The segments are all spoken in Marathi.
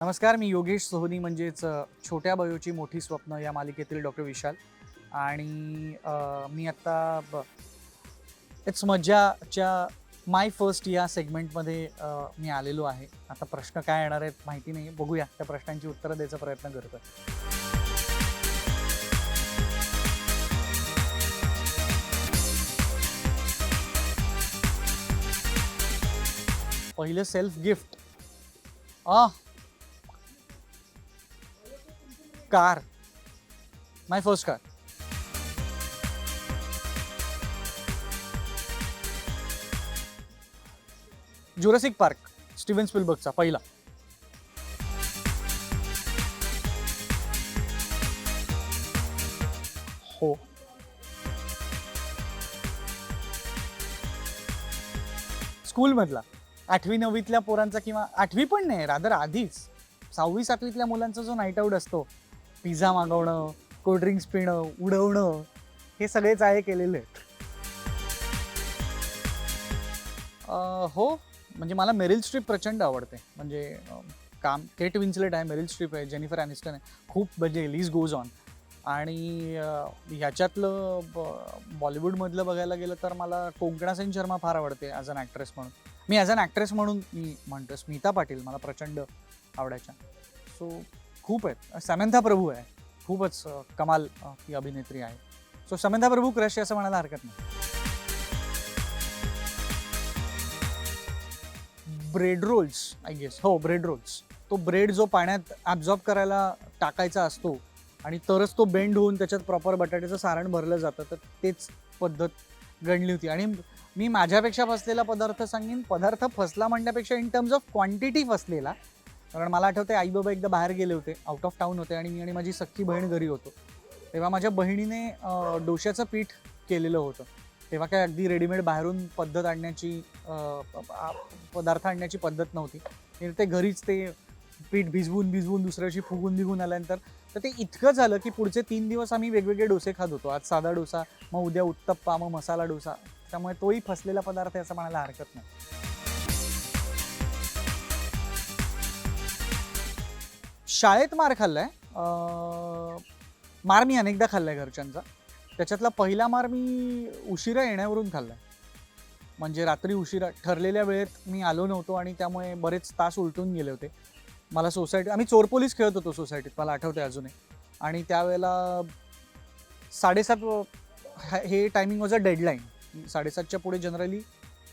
नमस्कार मी योगेश सोहनी म्हणजेच छोट्या बयोची मोठी स्वप्न या मालिकेतील डॉक्टर विशाल. आणि मी आत्ता इट्स मज्जाच्या माय फर्स्ट या सेगमेंटमध्ये मी आलेलो आहे. आता प्रश्न काय येणार आहेत माहिती नाही बघूया त्या प्रश्नांची उत्तरं द्यायचा प्रयत्न करतो पहिलं self gift a car my first car Jurassic Park Steven स्पिलबर्गचा पहिला. हो. स्कूलमधला. आठवी नववीतल्या पोरांचा किंवा आठवी पण नाही रादर आधीच. सहावी सातवीतल्या मुलांचा जो नाईट आऊट असतो पिझ्झा मागवणं कोल्ड्रिंक्स पिणं उडवणं हे सगळेच आहे केलेले. आहेत हो म्हणजे मला मेरिल स्ट्रीप प्रचंड आवडते. म्हणजे काम केट विन्सलेट आहे मेरिल स्ट्रीप आहे जेनिफर अॅनिस्टन आहे खूप म्हणजे लीज गोज ऑन आणि ह्याच्यातलं ब- बॉलिवूडमधलं बघायला गेलं तर मला कोंकणा सेन शर्मा फार आवडते ॲज अन ॲक्ट्रेस म्हणून. मी ॲज अन ॲक्ट्रेस म्हणून मी म्हणतो स्मिता पाटील मला प्रचंड आवडायच्या. सो खूप आहेत. समंथा प्रभू आहे. खूपच कमाल ही अभिनेत्री आहे. सो समंथा प्रभू क्रश आहे असं म्हणायला हरकत नाही. ब्रेड रोल्स आय गेस हो ब्रेड रोल्स तो ब्रेड जो पाण्यात ॲब्झॉर्ब करायला टाकायचा असतो आणि तरच तो बेंड होऊन त्याच्यात प्रॉपर बटाट्याचं सारण भरलं जातं तर तेच पद्धत घडली होती. आणि मी माझ्यापेक्षा फसलेला पदार्थ सांगेन. पदार्थ फसला म्हणण्यापेक्षा इन टर्म्स ऑफ क्वांटिटी फसलेला कारण मला आठवते आई बाबा एकदा बाहेर गेले होते आउट ऑफ टाऊन होते आणि मी आणि माझी सख्खी बहीण घरी होतो. तेव्हा माझ्या बहिणीने डोश्याचं पीठ केलेलं होतं. तेव्हा काय अगदी रेडीमेड बाहेरून पद्धत आणण्याची पदार्थ आणण्याची पद्धत नव्हती. ते घरीच ते पीठ भिजवून भिजवून दुसऱ्याशी फुगून निघून आल्यानंतर तर ते इतकं झालं की पुढचे तीन दिवस आम्ही वेगवेगळे डोसे खात होतो. आज साधा डोसा मग उद्या उत्तप्पा मग मसाला डोसा. त्यामुळे तोही फसलेला पदार्थ आहे असं म्हणायला हरकत नाही. शाळेत मार खाल्लाय. मार मी अनेकदा खाल्लाय घरच्यांचा. त्याच्यातला पहिला मार मी उशिरा येण्यावरून खाल्लाय. म्हणजे रात्री उशिरा ठरलेल्या वेळेत मी आलो नव्हतो आणि त्यामुळे बरेच तास उलटून गेले होते. मला सोसायटी आम्ही चोर पोलीस खेळत होतो सोसायटीत मला आठवते अजूनही. आणि त्यावेळेला साडेसात हे टायमिंग वॉज अ डेडलाईन साडेसातच्या पुढे जनरली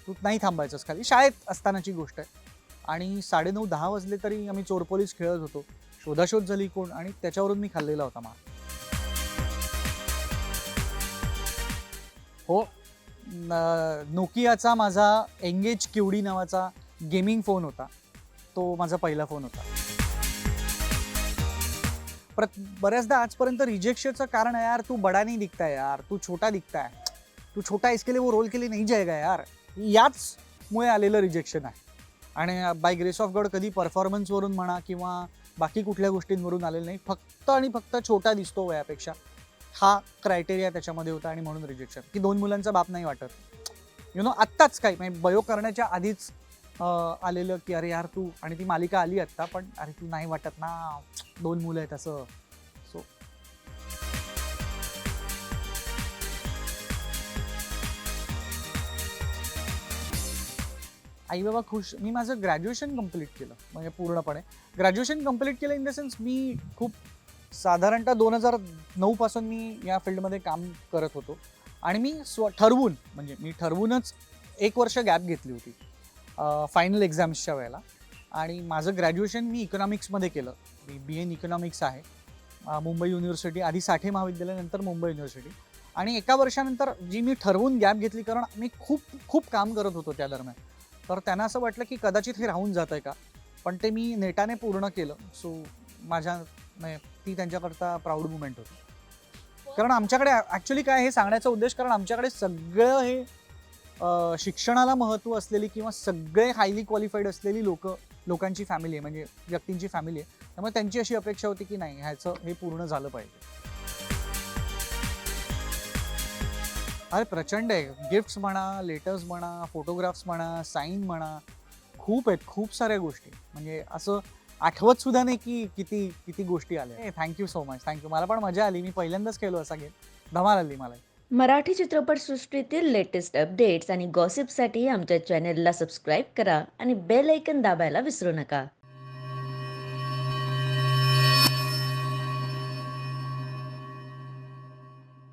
तू नाही थांबायचंस खाली. शाळेत असतानाची गोष्ट आहे. आणि साडेनऊ दहा वाजले तरी आम्ही चोर पोलीस खेळत होतो. शोधाशोध झाली कोण आणि त्याच्यावरून मी खाल्लेला होता मार हो नोकियाचा माझा एंगेज क्युडी नावाचा गेमिंग फोन होता. तो माझा पहिला फोन होता. परत बऱ्याचदा आजपर्यंत रिजेक्शनचं कारण आहे यार तू बडा नाही दिखता यार तू छोटा दिखता है तू छोटा इसके लिए वो रोल के लिए नहीं यार. याचमुळे आलेलं रिजेक्शन आहे. आणि बाय ग्रेस ऑफ गॉड कधी परफॉर्मन्सवरून म्हणा किंवा बाकी कुठल्या गोष्टींवरून आलेलं नाही. फक्त आणि फक्त छोटा दिसतो वयापेक्षा. हा क्रायटेरिया त्याच्यामध्ये होता आणि म्हणून रिजेक्शन की दोन मुलांचा बाप नाही वाटत. यु नो आत्ताच काही म्हणजे बयो करण्याच्या आधीच आलेलं की अरे यार तू आणि ती मालिका आली आत्ता पण अरे तू नाही वाटत ना. दोन मुलं आहेत असं. आई बाबा खुश. मी माझं ग्रॅज्युएशन कंप्लीट केलं. म्हणजे पूर्णपणे. ग्रॅज्युएशन कंप्लीट केलं इन द सेन्स मी खूप साधारणतः दोन हजार नऊपासून मी या फील्डमध्ये काम करत होतो. आणि मी स्व ठरवून म्हणजे मी ठरवूनच एक वर्ष गॅप घेतली होती. फायनल एक्झाम्सच्या वेळेला. आणि माझं ग्रॅज्युएशन मी इकॉनॉमिक्समध्ये केलं. मी बी एन इकॉनॉमिक्स आहे. मुंबई युनिव्हर्सिटी आधी साठे महाविद्यालय नंतर मुंबई युनिव्हर्सिटी आणि एका वर्षानंतर जी मी ठरवून गॅप घेतली कारण मी खूप खूप काम करत होतो त्या दरम्यान. तर त्यांना असं वाटलं की कदाचित हे राहून जात आहे का? पण ते मी नेटाने पूर्ण केलं. सो माझ्या म्हणजे ती त्यांच्याकरता प्राऊड मुमेंट होती. कारण आमच्याकडे ॲक्च्युली काय हे सांगण्याचा उद्देश कारण आमच्याकडे सगळं हे शिक्षणाला महत्त्व असलेली किंवा सगळे हायली क्वालिफाईड असलेली लोक लोकांची फॅमिली आहे म्हणजे व्यक्तींची फॅमिली आहे. त्यामुळे त्यांची अशी अपेक्षा होती की नाही ह्याचं हे पूर्ण झालं पाहिजे. अरे प्रचंड आहे. गिफ्ट्स म्हणा लेटर्स म्हणा फोटोग्राफ्स म्हणा साईन म्हणा खूप आहेत. खूप साऱ्या गोष्टी. म्हणजे असं आठवत सुद्धा नाही की किती किती गोष्टी आल्या. थँक्यू सो मच थँक्यू मला पण मजा आली. मी पहिल्यांदाच केलो असा गेम धमाल आली मला. मराठी चित्रपटसृष्टीतील लेटेस्ट अपडेट्स आणि गॉसिपसाठी आमच्या चॅनेलला सबस्क्राईब करा आणि बेल ऐकन दाबायला विसरू नका.